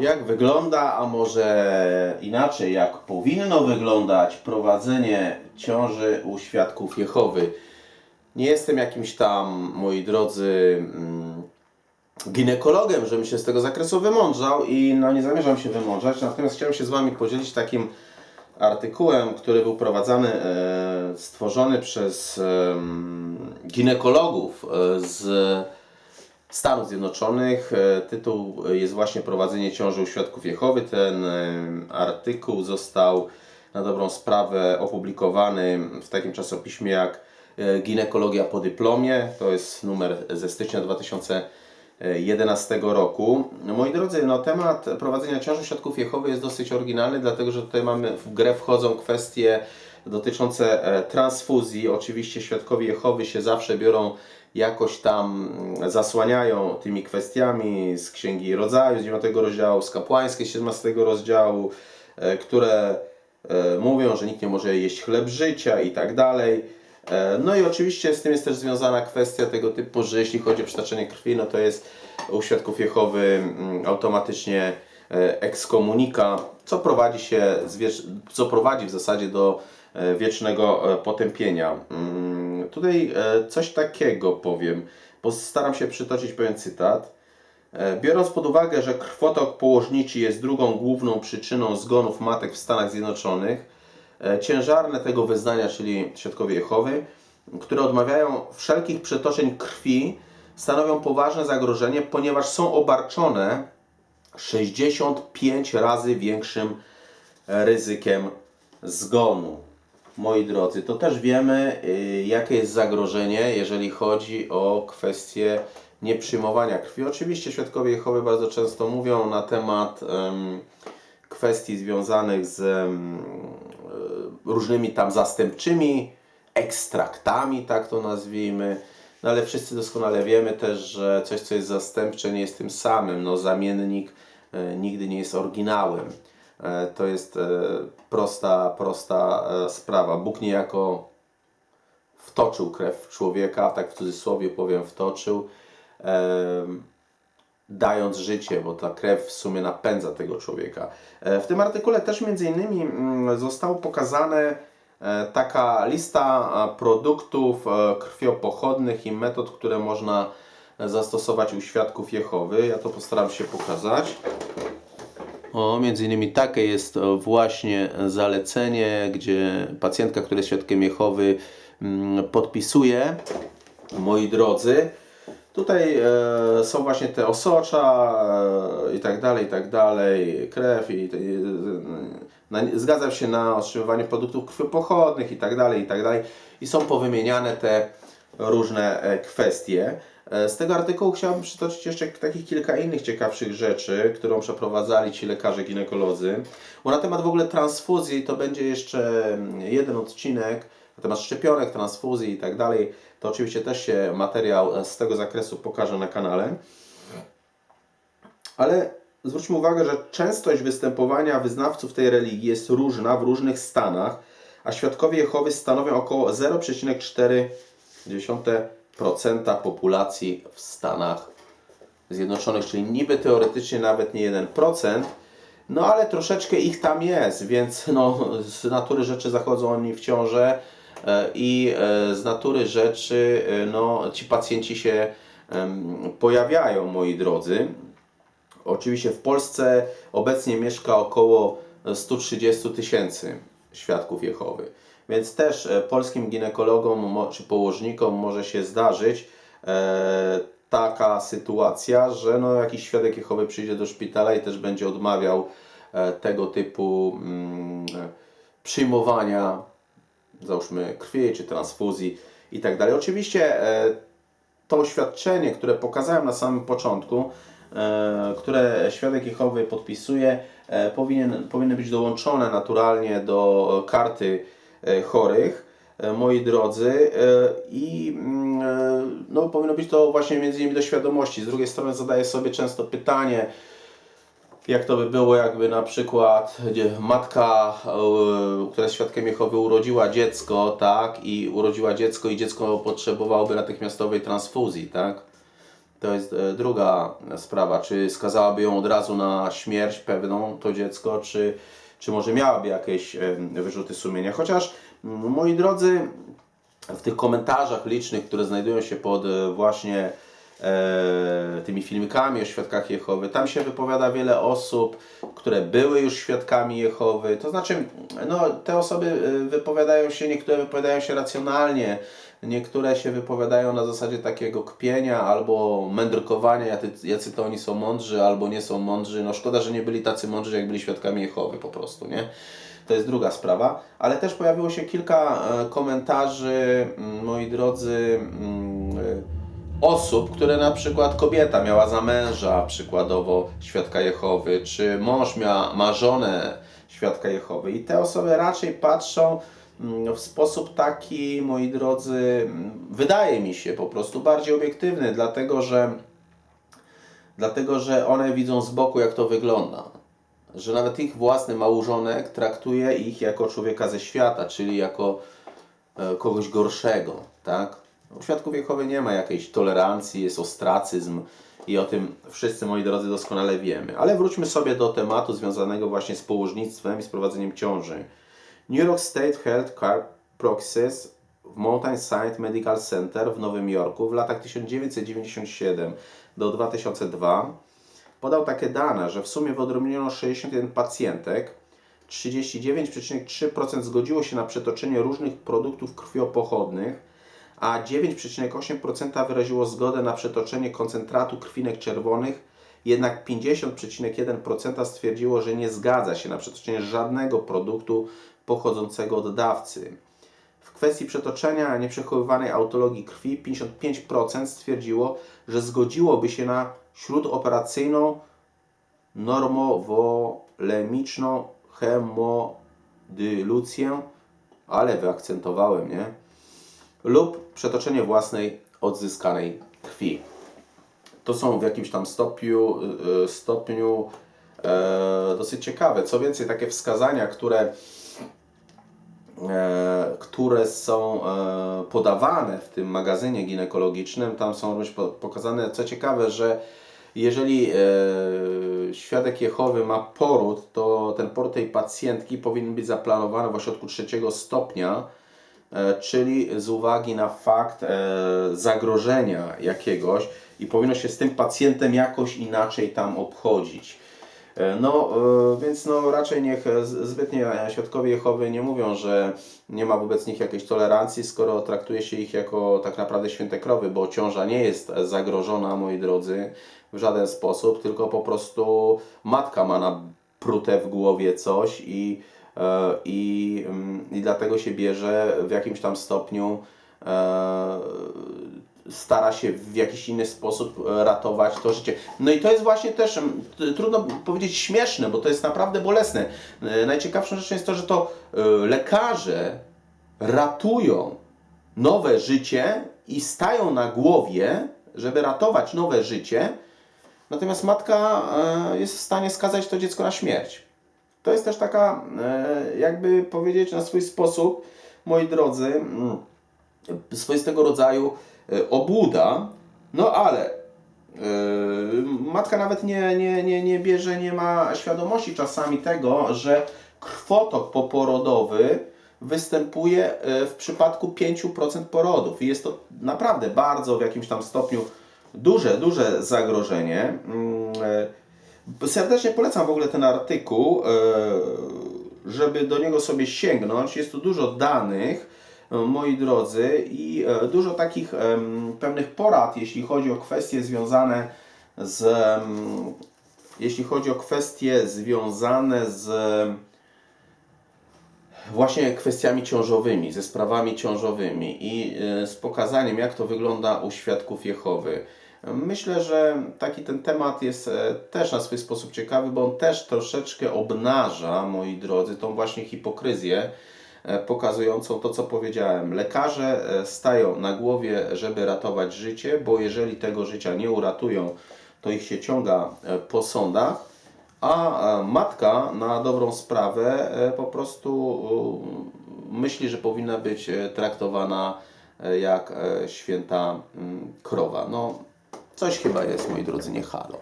Jak wygląda, a może inaczej, jak powinno wyglądać prowadzenie ciąży u świadków Jehowy? Nie jestem jakimś tam, moi drodzy, mm, ginekologiem, żebym się z tego zakresu wymądrzał i no nie zamierzam się wymądrzać, natomiast chciałem się z Wami podzielić takim artykułem, który był prowadzany, e, stworzony przez ginekologów e, z Stanów Zjednoczonych. E, Tytuł jest właśnie Prowadzenie ciąży u świadków Jehowy. Ten e, artykuł został na dobrą sprawę opublikowany w takim czasopiśmie jak e, Ginekologia po dyplomie. To jest numer ze stycznia 2011 roku. Moi drodzy, no, temat prowadzenia ciąży świadków Jehowy jest dosyć oryginalny, dlatego że tutaj mamy w grę wchodzą kwestie dotyczące e, transfuzji. Oczywiście świadkowie Jehowy się zawsze biorą jakoś tam mm, zasłaniają tymi kwestiami z Księgi Rodzaju, z 9 rozdziału, z kapłańskiej z 17 rozdziału, e, które e, mówią, że nikt nie może jeść chleb życia i tak dalej. E, No i oczywiście z tym jest też związana kwestia tego typu, że jeśli chodzi o przytaczanie krwi, no to jest u świadków Jehowy mm, automatycznie ekskomunika, co prowadzi się, co prowadzi w zasadzie do wiecznego potępienia. Tutaj e, coś takiego powiem, postaram się przytoczyć pewien cytat. E, Biorąc pod uwagę, że krwotok położniczy jest drugą główną przyczyną zgonów matek w Stanach Zjednoczonych, e, ciężarne tego wyznania, czyli świadkowie Jehowy, które odmawiają wszelkich przetoczeń krwi, stanowią poważne zagrożenie, ponieważ są obarczone 65 razy większym ryzykiem zgonu. Moi drodzy, to też wiemy, y, jakie jest zagrożenie, jeżeli chodzi o kwestię nieprzyjmowania krwi. Oczywiście świadkowie Jehowy bardzo często mówią na temat em, kwestii związanych z e, różnymi tam zastępczymi ekstraktami, tak to nazwijmy. No ale wszyscy doskonale wiemy też, że coś, co jest zastępcze, nie jest tym samym. No, zamiennik e, nigdy nie jest oryginałem. E, To jest e, prosta, prosta e, sprawa. Bóg niejako wtoczył krew człowieka, tak w cudzysłowie powiem wtoczył, dając życie, bo ta krew w sumie napędza tego człowieka. W tym artykule też między innymi mm, zostało pokazane taka lista produktów krwiopochodnych i metod, które można zastosować u świadków Jehowy. Ja to postaram się pokazać. O, między innymi takie jest e, właśnie zalecenie, gdzie pacjentka, która jest świadkiem Jehowy, mm, podpisuje. Moi drodzy, tutaj e, są właśnie te osocza e, i tak dalej, i tak dalej, krew i, i na, zgadzam się na otrzymywanie produktów krwiopochodnych i tak dalej, i tak dalej. I są powymieniane te różne e, kwestie. E, Z tego artykułu chciałbym przytoczyć jeszcze takich kilka innych ciekawszych rzeczy, którą przeprowadzali ci lekarze ginekolodzy. Bo na temat w ogóle transfuzji to będzie jeszcze mm, jeden odcinek, na temat szczepionek, transfuzji i tak dalej. To oczywiście też się materiał e, z tego zakresu pokaże na kanale. Ale zwróćmy uwagę, że częstość występowania wyznawców tej religii jest różna w różnych stanach, a świadkowie Jehowy stanowią około 0,4% populacji w Stanach Zjednoczonych, czyli niby teoretycznie nawet nie 1%, no ale troszeczkę ich tam jest, więc no, z natury rzeczy zachodzą oni w ciążę e, i e, z natury rzeczy e, no, ci pacjenci się pojawiają, moi drodzy. Oczywiście w Polsce obecnie mieszka około 130 tysięcy świadków Jehowy. Więc też e, polskim ginekologom czy położnikom może się zdarzyć e, taka sytuacja, że no, jakiś świadek Jehowy przyjdzie do szpitala i też będzie odmawiał e, tego typu mm, przyjmowania załóżmy krwi czy transfuzji i tak dalej. Oczywiście to oświadczenie, które pokazałem na samym początku, które świadek Jehowy podpisuje, e, powinien, powinny być dołączone naturalnie do karty e, chorych, e, moi drodzy, e, i mm, e, no, powinno być to właśnie między innymi do świadomości. Z drugiej strony zadaję sobie często pytanie, jak to by było, jakby na przykład matka, e, która jest świadkiem Jehowy, urodziła dziecko, tak, i urodziła dziecko i dziecko potrzebowałoby natychmiastowej transfuzji, tak? To jest e, druga sprawa, czy skazałaby ją od razu na śmierć pewną to dziecko, czy, czy może miałaby jakieś e, wyrzuty sumienia. Chociaż, moi drodzy, w tych komentarzach licznych, które znajdują się pod e, właśnie tymi filmikami o świadkach Jehowy, tam się wypowiada wiele osób, które były już świadkami Jehowy. To znaczy, no, te osoby e, wypowiadają się, niektóre wypowiadają się racjonalnie, niektóre się wypowiadają na zasadzie takiego kpienia albo mędrkowania, jacy, to oni są mądrzy albo nie są mądrzy. No szkoda, że nie byli tacy mądrzy, jak byli świadkami Jehowy po prostu, nie? To jest druga sprawa, ale też pojawiło się kilka e, komentarzy, moi drodzy, e, osób, które na przykład kobieta miała za męża przykładowo świadka Jehowy, czy mąż mia, ma żonę świadka Jehowy i te osoby raczej patrzą mm, w sposób taki, moi drodzy, mm, wydaje mi się po prostu bardziej obiektywny, dlatego że dlatego że one widzą z boku, jak to wygląda. Że nawet ich własny małżonek traktuje ich jako człowieka ze świata, czyli jako e, kogoś gorszego, tak? U świadków Jehowy nie ma jakiejś tolerancji, jest ostracyzm i o tym wszyscy, moi drodzy, doskonale wiemy. Ale wróćmy sobie do tematu związanego właśnie z położnictwem i z prowadzeniem ciąży. New York State Health Care Proxies w Mountain Side Medical Center w Nowym Jorku w latach 1997 do 2002 podał takie dane, że w sumie wyodrębniono 61 pacjentek, 39,3% zgodziło się na przetoczenie różnych produktów krwiopochodnych, a 9,8% wyraziło zgodę na przetoczenie koncentratu krwinek czerwonych, jednak 50,1% stwierdziło, że nie zgadza się na przetoczenie żadnego produktu pochodzącego od dawcy. W kwestii przetoczenia nieprzechowywanej autologii krwi 55% stwierdziło, że zgodziłoby się na śródoperacyjną normowolemiczną hemodilucję, ale wyakcentowałem, nie? Lub przetoczenie własnej odzyskanej krwi. To są w jakimś tam stopniu, y, stopniu e, dosyć ciekawe. Co więcej, takie wskazania, które e, które są e, podawane w tym magazynie ginekologicznym, tam są również po- pokazane, co ciekawe, że jeżeli e, świadek Jehowy ma poród, to ten poród tej pacjentki powinien być zaplanowany w ośrodku trzeciego stopnia, czyli z uwagi na fakt e, zagrożenia jakiegoś i powinno się z tym pacjentem jakoś inaczej tam obchodzić. E, No, e, więc no raczej niech e, zbytnie świadkowie Jehowy nie mówią, że nie ma wobec nich jakiejś tolerancji, skoro traktuje się ich jako tak naprawdę święte krowy, bo ciąża nie jest zagrożona, moi drodzy, w żaden sposób, tylko po prostu matka ma na prutę w głowie coś i, e, i, mm, i dlatego się bierze w jakimś tam stopniu e, stara się w jakiś inny sposób e, ratować to życie. No i to jest właśnie też, trudno powiedzieć śmieszne, bo to jest naprawdę bolesne. E, Najciekawszą rzeczą jest to, że to e, lekarze ratują nowe życie i stają na głowie, żeby ratować nowe życie, natomiast matka e, jest w stanie skazać to dziecko na śmierć. To jest też taka, e, jakby powiedzieć na swój sposób, moi drodzy, mm, swoistego rodzaju e, obłuda, no ale e, matka nawet nie, nie, nie, nie bierze, nie ma świadomości czasami tego, że krwotok poporodowy występuje w przypadku 5% porodów i jest to naprawdę bardzo w jakimś tam stopniu duże, duże zagrożenie. Serdecznie polecam w ogóle ten artykuł, e, żeby do niego sobie sięgnąć. Jest tu dużo danych, e, moi drodzy, i e, dużo takich pewnych porad, jeśli chodzi o kwestie związane z. Jeśli chodzi o kwestie związane z właśnie kwestiami ciążowymi, ze sprawami ciążowymi i z pokazaniem, jak to wygląda u świadków Jehowy. Myślę, że taki ten temat jest e, też na swój sposób ciekawy, bo on też troszeczkę obnaża, moi drodzy, tą właśnie hipokryzję e, pokazującą to, co powiedziałem. Lekarze e, stają na głowie, żeby ratować życie, bo jeżeli tego życia nie uratują, to ich się ciąga po sądach, a matka na dobrą sprawę po prostu myśli, że powinna być traktowana jak święta mm, krowa. No, Coś chyba jest, moi drodzy, nie halo.